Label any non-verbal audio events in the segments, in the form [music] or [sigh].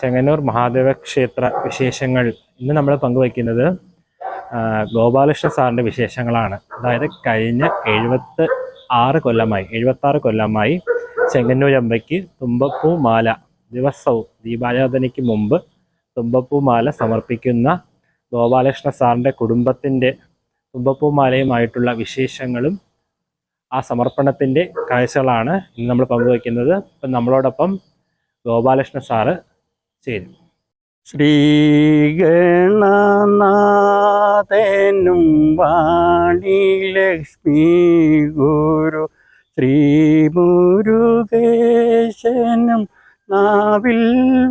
ചെങ്ങന്നൂർ മഹാദേവ ക്ഷേത്ര വിശേഷങ്ങൾ ഇന്ന് നമ്മൾ പങ്കുവയ്ക്കുന്നത് ഗോപാലകൃഷ്ണ സാറിന്റെ വിശേഷങ്ങളാണ്. അതായത് കഴിഞ്ഞ എഴുപത്ത് ആറ് കൊല്ലമായി എഴുപത്തി ആറ് കൊല്ലമായി ചെങ്ങന്നൂർ അമ്പയ്ക്ക് തുമ്പപ്പൂ മാല ദിവസവും ദീപാരാധനയ്ക്ക് മുമ്പ് തുമ്പപ്പൂ മാല സമർപ്പിക്കുന്ന ഗോപാലകൃഷ്ണ സാറിന്റെ കുടുംബത്തിന്റെ തുമ്പപ്പൂ മാലയുമായിട്ടുള്ള വിശേഷങ്ങളും ആ സമർപ്പണത്തിന്റെ കാഴ്ചകളാണ് ഇന്ന് നമ്മൾ പങ്കുവയ്ക്കുന്നത്. ഇപ്പം നമ്മളോടൊപ്പം ഗോപാലകൃഷ്ണ സാറ് ചേരും ശ്രീഗണനാഥനും വാണി ലക്ഷ്മി ഗുരു ശ്രീമുരുകേശനും നാവിൽ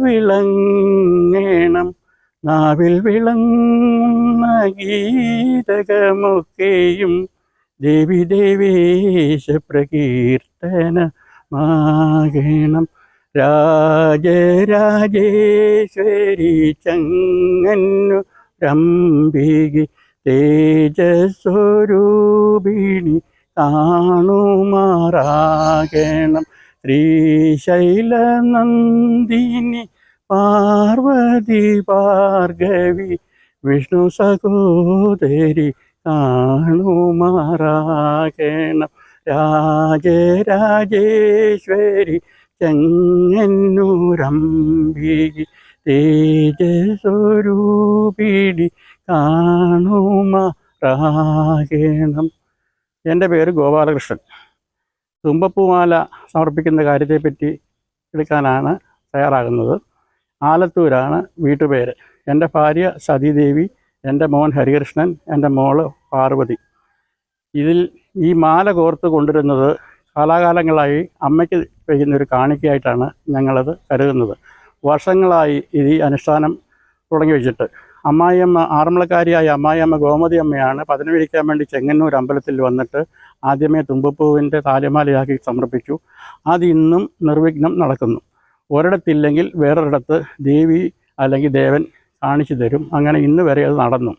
വിളങ്ങണം. നാവിൽ വിളങ്ങുന്ന ഗീതകമൊക്കെയും ദേവി ദേവേശ പ്രകീർത്തനമാകണം. രാജരാജേശ്വരി ചങ്ങന്നു രംഭികി തേജസ്വരൂപിണി കാണുമാറാകണം. ശ്രീശൈലനന്ദിനി പാർവതി ഭാർഗവി വിഷ്ണു സഹോദരി കാണുമാറാകണം. രാജരാജേശ്വരി ചെങ്ങന്നൂരംബികി തേജസ്വരൂപിണി കാണുമാറാകണം. എന്റെ പേര് ഗോപാലകൃഷ്ണൻ. തുമ്പപ്പൂമാല സമർപ്പിക്കുന്ന കാര്യത്തെപ്പറ്റി എടുക്കാനാണ് തയ്യാറാകുന്നത്. ആലത്തൂരാണ് വീട്ടുപേര്. എന്റെ ഭാര്യ സതീദേവി എന്റെ മോൻ ഹരികൃഷ്ണൻ എന്റെ മോൾ പാർവതി. ഇതിൽ ഈ മാല കോർത്ത് കൊണ്ടുവരുന്നത് കാലാകാലങ്ങളായി അമ്മയ്ക്ക് വയ്ക്കുന്ന ഒരു കാണിക്കയായിട്ടാണ് ഞങ്ങളത് കരുതുന്നത്. വർഷങ്ങളായി ഈ അനുഷ്ഠാനം തുടങ്ങി വെച്ചിട്ട്. അമ്മായിയമ്മ ആറന്മുളക്കാരിയായ അമ്മായിയമ്മ ഗോമതി അമ്മയാണ് പതിനവിരിക്കാൻ വേണ്ടി ചെങ്ങന്നൂർ അമ്പലത്തിൽ വന്നിട്ട് ആദ്യമേ തുമ്പപ്പൂവിന്റെ താലിമാലയാക്കി സമർപ്പിച്ചു. അത് ഇന്നും നിർവിഘ്നം നടക്കുന്നു. ഒരിടത്തില്ലെങ്കിൽ വേറൊരിടത്ത് ദേവി അല്ലെങ്കിൽ ദേവൻ കാണിച്ചു തരും. അങ്ങനെ ഇന്ന് വരെ അത് നടന്നു.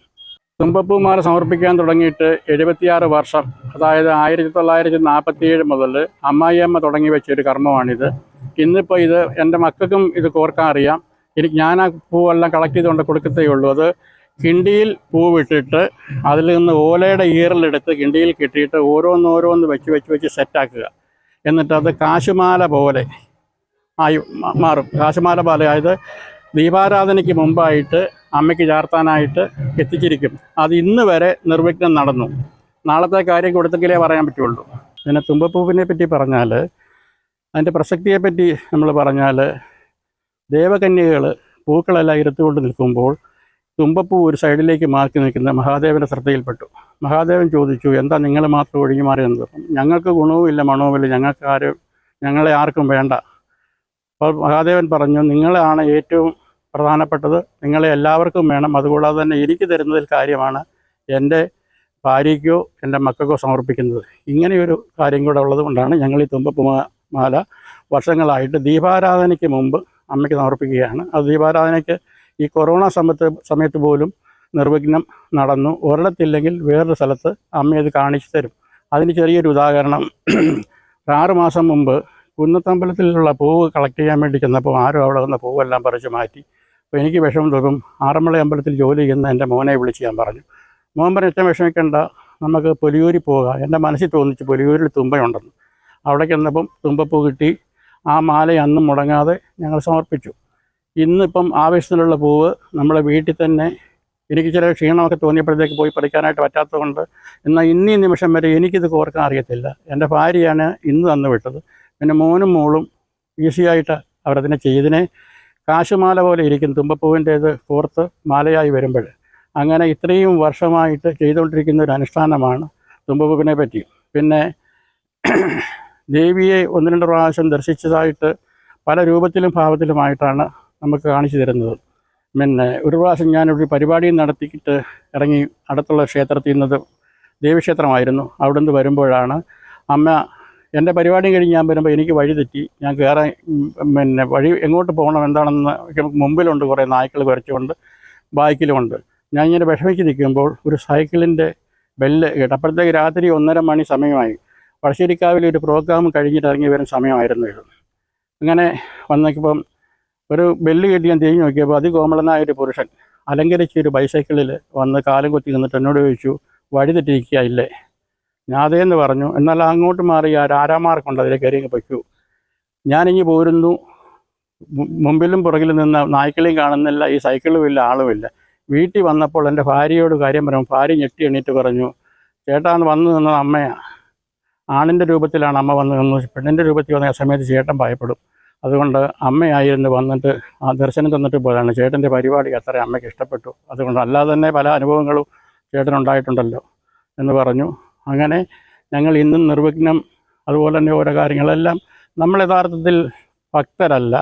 തുമ്പപ്പൂമാല സമർപ്പിക്കാൻ തുടങ്ങിയിട്ട് എഴുപത്തിയാറ് വർഷം അതായത് ആയിരത്തി തൊള്ളായിരത്തി നാൽപ്പത്തി ഏഴ് മുതൽ അമ്മായിയമ്മ തുടങ്ങി വെച്ച ഒരു കർമ്മമാണിത്. ഇന്നിപ്പോൾ ഇത് എന്റെ മക്കൾക്കും ഇത് കോർക്കാൻ അറിയാം. എനിക്ക് ഞാൻ ആ പൂവെല്ലാം കളക്ട് ചെയ്തുകൊണ്ട് കൊടുക്കത്തേ ഉള്ളൂ. അത് കിണ്ടിയിൽ പൂവിട്ടിട്ട് അതിൽ നിന്ന് ഓലയുടെ ഈറലെടുത്ത് കിണ്ടിയിൽ കെട്ടിയിട്ട് ഓരോന്നോരോന്ന് വെച്ച് വെച്ച് വെച്ച് സെറ്റാക്കുക. എന്നിട്ട് അത് കാശുമാല പോലെ ആയി മാറും. കാശുമാല പോലെ അതായത് ദീപാരാധനയ്ക്ക് മുമ്പായിട്ട് അമ്മയ്ക്ക് ചാർത്താനായിട്ട് എത്തിച്ചിരിക്കും. അത് ഇന്ന് വരെ നിർവിഘ്നം നടന്നു. നാളത്തെ കാര്യം കൊടുത്തെങ്കിലേ പറയാൻ പറ്റുള്ളൂ. പിന്നെ തുമ്പപ്പൂവിനെ പറ്റി പറഞ്ഞാൽ അതിന്റെ പ്രസക്തിയെപ്പറ്റി നമ്മൾ പറഞ്ഞാൽ ദേവകന്യകൾ പൂക്കളെല്ലാം ഇരുത്തുകൊണ്ട് നിൽക്കുമ്പോൾ തുമ്പപ്പൂ ഒരു സൈഡിലേക്ക് മാറ്റി നിൽക്കുന്ന മഹാദേവന്റെ ശ്രദ്ധയിൽപ്പെട്ടു. മഹാദേവൻ ചോദിച്ചു എന്താ നിങ്ങൾ മാത്രം ഒഴുകി മാറി എന്നത് ഞങ്ങൾക്ക് ഗുണവുമില്ല മണവുമില്ല. ഞങ്ങൾക്ക് ആരും ഞങ്ങളെ ആർക്കും വേണ്ട. അപ്പോൾ മഹാദേവൻ പറഞ്ഞു നിങ്ങളാണ് ഏറ്റവും പ്രധാനപ്പെട്ടത്. നിങ്ങളെ എല്ലാവർക്കും വേണം. അതുകൂടാതെ തന്നെ എനിക്ക് തരുന്നതിൽ കാര്യമാണ് എന്റെ ഭാര്യയ്ക്കോ എന്റെ മക്കൾക്കോ സമർപ്പിക്കുന്നത്. ഇങ്ങനെയൊരു കാര്യം കൂടെ ഉള്ളത് കൊണ്ടാണ് ഞങ്ങൾ ഈ തുമ്പപ്പുമാല മാല വർഷങ്ങളായിട്ട് ദീപാരാധനയ്ക്ക് മുമ്പ് അമ്മയ്ക്ക് സമർപ്പിക്കുകയാണ്. അത് ദീപാരാധനയ്ക്ക് ഈ കൊറോണ സമയത്ത് സമയത്ത് പോലും നിർവിഘ്നം നടന്നു. ഒരിടത്തില്ലെങ്കിൽ വേറൊരു സ്ഥലത്ത് അമ്മയത് കാണിച്ചു തരും. അതിന് ചെറിയൊരു ഉദാഹരണം [clears throat] ആറുമാസം മാസം മുമ്പ് കുന്നത്തമ്പലത്തിലുള്ള പൂവ് കളക്ട് ചെയ്യാൻ വേണ്ടി ചെന്നപ്പോൾ ആരും അവിടെ വന്ന പൂവെല്ലാം പറിച്ച് മാറ്റി. അപ്പോൾ എനിക്ക് വിഷമം തോന്നും. ആറന്മുള അമ്പലത്തിൽ ജോലി ചെയ്യുന്ന എന്റെ മോനെ വിളിച്ച് ഞാൻ പറഞ്ഞു. മോൻ പറഞ്ഞ ഏറ്റവും വിഷമിക്കേണ്ട. നമുക്ക് പൊലിയൂരിൽ പോകാം. എന്റെ മനസ്സിൽ തോന്നിച്ച് പൊലിയൂരിൽ തുമ്പയുണ്ടെന്ന്. അവിടെ ചെന്നപ്പം തുമ്പപ്പൂ കിട്ടി. ആ മാല അന്നും മുടങ്ങാതെ ഞങ്ങൾ സമർപ്പിച്ചു. ഇന്നിപ്പം ആവശ്യത്തിനുള്ള പൂവ് നമ്മുടെ വീട്ടിൽ തന്നെ എനിക്ക് ചില ക്ഷീണമൊക്കെ തോന്നിയപ്പോഴത്തേക്ക് പോയി പഠിക്കാനായിട്ട് പറ്റാത്തതുകൊണ്ട് എന്നാൽ ഇന്നീ നിമിഷം വരെ എനിക്കിത് കോർക്കാൻ അറിയത്തില്ല. എന്റെ ഭാര്യയാണ് ഇന്ന് തന്നു വിട്ടത്. പിന്നെ മോനും മോളും ഈസി ഈസിയായിട്ട് അവരതിനെ ചെയ്തിനെ കാശുമാല പോലെ ഇരിക്കും തുമ്പപ്പൂവിന്റേത് കോർത്ത് മാലയായി വരുമ്പോൾ അങ്ങനെ ഇത്രയും വർഷമായിട്ട് ചെയ്തുകൊണ്ടിരിക്കുന്ന ഒരു അനുഷ്ഠാനമാണ് തുമ്പപ്പൂവിനെ പറ്റി. പിന്നെ ദേവിയെ ഒന്ന് രണ്ട് പ്രാവശ്യം ദർശിച്ചതായിട്ട് പല രൂപത്തിലും ഭാവത്തിലുമായിട്ടാണ് നമുക്ക് കാണിച്ചു തരുന്നത്. പിന്നെ ഒരു പ്രാവശ്യം ഞാനൊരു പരിപാടി നടത്തിയിട്ട് ഇറങ്ങി അടുത്തുള്ള ക്ഷേത്രത്തിൽ നിന്നത് ദേവീക്ഷേത്രമായിരുന്നു. അവിടെ നിന്ന് വരുമ്പോഴാണ് അമ്മ എന്റെ പരിപാടി കഴിഞ്ഞ് ഞാൻ വരുമ്പോൾ എനിക്ക് വഴി തെറ്റി. ഞാൻ കയറാൻ പിന്നെ വഴി എങ്ങോട്ട് പോകണം എന്താണെന്ന് മുമ്പിലുണ്ട് കുറേ നായ്ക്കൾ കുറച്ചുകൊണ്ട് ബാക്കിലുമുണ്ട്. ഞാൻ ഇങ്ങനെ വിഷമിച്ച് നിൽക്കുമ്പോൾ ഒരു സൈക്കിളിന്റെ ബെല്ല് കേട്ടു അപ്പോഴത്തേക്ക് രാത്രി ഒന്നര മണി സമയമായി. പഴശ്ശേരിക്കാവിൽ ഒരു പ്രോഗ്രാം കഴിഞ്ഞിട്ട് ഇറങ്ങി വരുന്ന സമയമായിരുന്നു ഇത്. അങ്ങനെ വന്നപ്പം ഒരു ബെല്ല് കെട്ടി ഞാൻ തിരിഞ്ഞു നോക്കിയപ്പോൾ അതികോമളനായ ഒരു പുരുഷൻ അലങ്കരിച്ച ഒരു ബൈസൈക്കിളിൽ വന്ന് കാലം കുത്തി നിന്നിട്ട് എന്നോട് ചോദിച്ചു വഴി തെറ്റിരിക്കുക ഇല്ലേ? ഞാൻ അതേന്ന് പറഞ്ഞു. എന്നാൽ അങ്ങോട്ട് മാറി ആ രാരാമാർക്കുണ്ട്. അതിലേക്ക് കയറി പൊയ്ക്കു. ഞാനിങ്ങി പോരുന്നു. മുമ്പിലും പുറകിലും നിന്ന് നായ്ക്കളെയും കാണുന്നില്ല. ഈ സൈക്കിളും ഇല്ല ആളുമില്ല വീട്ടിൽ വന്നപ്പോൾ എന്റെ ഭാര്യയോട് കാര്യം പറഞ്ഞു. ഭാര്യ ഞെട്ടി എണീറ്റ് പറഞ്ഞു ചേട്ടാ അന്ന് വന്നു നിന്നത് അമ്മയാണ് ആണിന്റെ രൂപത്തിലാണ് അമ്മ വന്നു നിന്നത് പെണ്ണിന്റെ രൂപത്തിൽ വന്ന സമയത്ത് ചേട്ടൻ ഭയപ്പെടും. അതുകൊണ്ട് അമ്മയായിരുന്നു വന്നിട്ട് ആ ദർശനം തന്നിട്ട് പോയതാണ്. ചേട്ടന്റെ പരിപാടി അത്ര അമ്മയ്ക്ക് ഇഷ്ടപ്പെട്ടു. അതുകൊണ്ട് അല്ലാതെ തന്നെ പല അനുഭവങ്ങളും ചേട്ടനുണ്ടായിട്ടുണ്ടല്ലോ എന്ന് പറഞ്ഞു. അങ്ങനെ ഞങ്ങൾ ഇന്നും നിർവിഘ്നം അതുപോലെ തന്നെ ഓരോ കാര്യങ്ങളെല്ലാം നമ്മൾ യഥാർത്ഥത്തിൽ ഭക്തരല്ല.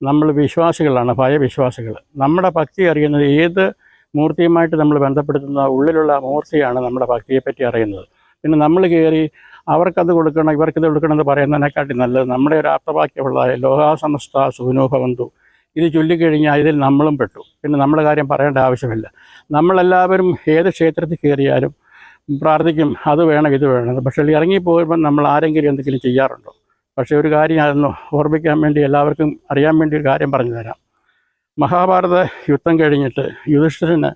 നമ്മൾ വിശ്വാസികളാണ് ഭയവിശ്വാസികൾ. നമ്മുടെ ഭക്തി അറിയുന്നത് ഏത് മൂർത്തിയുമായിട്ട് നമ്മൾ ബന്ധപ്പെടുത്തുന്ന ഉള്ളിലുള്ള മൂർത്തിയാണ് നമ്മുടെ ഭക്തിയെപ്പറ്റി അറിയുന്നത്. പിന്നെ നമ്മൾ കയറി അവർക്കത് കൊടുക്കണം ഇവർക്കത് കൊടുക്കണം എന്ന് പറയുന്നതിനെക്കാട്ടി നല്ലത് നമ്മുടെ ഒരു ആപ്തവാക്യമുള്ള ലോകാസമസ്ത സുഖനോഭവന്തു ഇത് ചൊല്ലിക്കഴിഞ്ഞാൽ ഇതിൽ നമ്മളും പെട്ടു. പിന്നെ നമ്മുടെ കാര്യം പറയേണ്ട ആവശ്യമില്ല. നമ്മളെല്ലാവരും ഏത് ക്ഷേത്രത്തിൽ കയറിയാലും പ്രാർത്ഥിക്കും അത് വേണം ഇത് വേണം. പക്ഷേ ഇറങ്ങി പോകുമ്പോൾ നമ്മൾ ആരെങ്കിലും എന്തെങ്കിലും ചെയ്യാറുണ്ടോ? പക്ഷേ ഒരു കാര്യം അതൊന്ന് ഓർമ്മിക്കാൻ വേണ്ടി എല്ലാവർക്കും അറിയാൻ വേണ്ടി ഒരു കാര്യം പറഞ്ഞു തരാം. മഹാഭാരത യുദ്ധം കഴിഞ്ഞിട്ട് യുധിഷ്ഠിരന്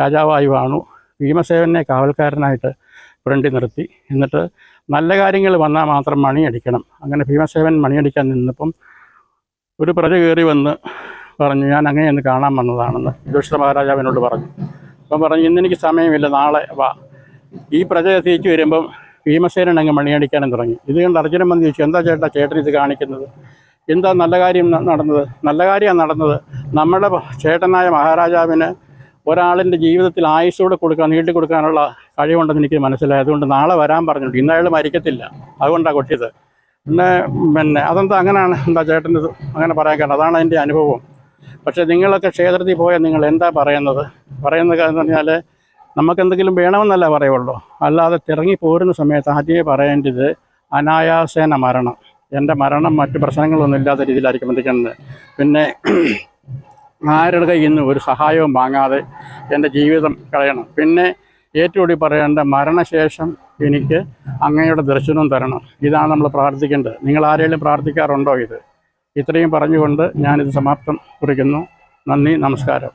രാജാവായി വാണു. ഭീമസേവനെ കാവൽക്കാരനായിട്ട് ഫ്രണ്ടി നിർത്തി. എന്നിട്ട് നല്ല കാര്യങ്ങൾ വന്നാൽ മാത്രം മണിയടിക്കണം. അങ്ങനെ ഭീമസേവൻ മണിയടിക്കാൻ നിന്നപ്പം ഒരു പ്രജ കയറി വന്ന് പറഞ്ഞു ഞാൻ അങ്ങനെ ഒന്ന് കാണാൻ വന്നതാണെന്ന് യുധിഷ്ഠിര മഹാരാജാവിനോട് പറഞ്ഞു. അപ്പം പറഞ്ഞു ഇന്നെനിക്ക് സമയമില്ല നാളെ വാ. ഈ പ്രജ തിരിച്ചു വരുമ്പം ഭീമസേനൻ അങ്ങ് മണിയടിക്കാനും തുടങ്ങി. ഇത് കണ്ട് അർജുനൻ വന്ന് ചോദിച്ചു എന്താ ചേട്ടാ ചേട്ടൻ ഇത് കാണിക്കുന്നത്? എന്താ നല്ല കാര്യം നടന്നത്? നല്ല കാര്യമാണ് നടന്നത്. നമ്മുടെ ചേട്ടനായ മഹാരാജാവിന് ഒരാളിന്റെ ജീവിതത്തിൽ ആയുസോടെ കൊടുക്കാൻ നീട്ടി കൊടുക്കാനുള്ള കഴിവുണ്ടെന്ന് എനിക്ക് മനസ്സിലായി. അതുകൊണ്ട് നാളെ വരാൻ പറഞ്ഞിട്ടുണ്ട്. ഇന്ന് അയാൾ മരിക്കത്തില്ല. അതുകൊണ്ടാണ് കൊട്ടിയത്. പിന്നെ പിന്നെ അതെന്താ അങ്ങനെയാണ്? എന്താ ചേട്ടൻ ഇത് അങ്ങനെ പറയാൻ കാരണം? അതാണ് എന്റെ അനുഭവം. പക്ഷേ നിങ്ങളൊക്കെ ക്ഷേത്രത്തിൽ പോയാൽ നിങ്ങൾ എന്താ പറയുന്നത്? പറയുന്ന കാര്യം എന്ന് പറഞ്ഞാൽ നമുക്കെന്തെങ്കിലും വേണമെന്നല്ല പറയുള്ളൂ. അല്ലാതെ തിറങ്ങി പോരുന്ന സമയത്ത് ആദ്യമേ പറയേണ്ടത് അനായാസേന മരണം. എന്റെ മരണം മറ്റ് പ്രശ്നങ്ങളൊന്നും ഇല്ലാത്ത രീതിയിലായിരിക്കും എന്തൊക്കെയാണ് പിന്നെ ആരുടെ കയ്യിൽ നിന്ന് ഒരു സഹായവും വാങ്ങാതെ എന്റെ ജീവിതം കളയണം. പിന്നെ ഏറ്റവും പറയേണ്ട മരണശേഷം എനിക്ക് അങ്ങയുടെ ദർശനവും തരണം. ഇതാണ് നമ്മൾ പ്രാർത്ഥിക്കേണ്ടത്. നിങ്ങൾ ആരെങ്കിലും പ്രാർത്ഥിക്കാറുണ്ടോ ഇത്? ഇത്രയും പറഞ്ഞുകൊണ്ട് ഞാനിത് സമാപ്തം കുറിക്കുന്നു. നന്ദി നമസ്കാരം.